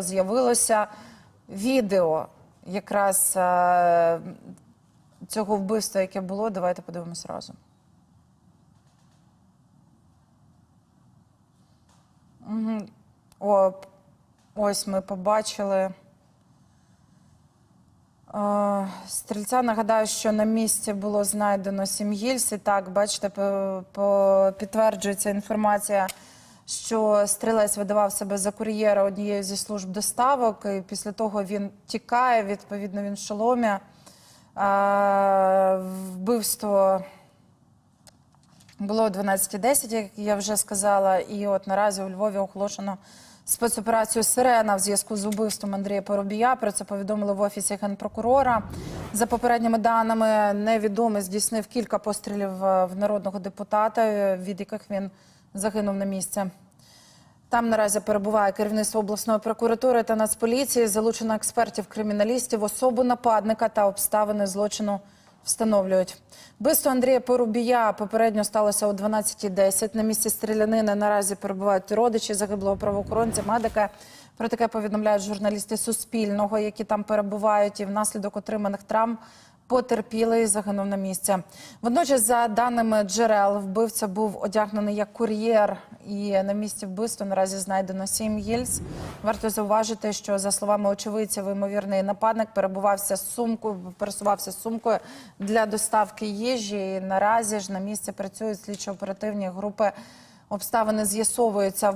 з'явилося відео якраз е, цього вбивства, яке було. Давайте подивимось разом. О, ось ми побачили. Е, Стрільця нагадаю, що на місці було знайдено сім гільз. І так, бачите, підтверджується інформація, що стрілець видавав себе за кур'єра однієї зі служб доставок. І після того він тікає, відповідно, він в шоломі. Е, Вбивство було о 12.10, як я вже сказала, і от наразі у Львові оголошено спецоперацію Сирена в зв'язку з убивством Андрія Поробія. Про це повідомили в офісі генпрокурора. За попередніми даними, невідомий здійснив кілька пострілів е, в народного депутата, від яких він загинув на місці. Там наразі перебуває керівництво обласної прокуратури та нацполіції. Залучено експертів, криміналістів, особу нападника та обставини злочину встановлюють. Вбивство Андрія Порубія попередньо сталося о 12.10. На місці стрілянини наразі перебувають родичі загиблого правоохоронця, медика. Про таке повідомляють журналісти Суспільного, які там перебувають, і внаслідок отриманих травм потерпілий загинув на місці. Водночас, за даними джерел, вбивця був одягнений як кур'єр, і на місці вбивства наразі знайдено сім гільз. Варто зауважити, що за словами очевидців, ймовірний нападник перебувався з сумкою, пересувався з сумкою для доставки їжі. І наразі ж на місці працюють слідчо-оперативні групи. Обставини з'ясовуються.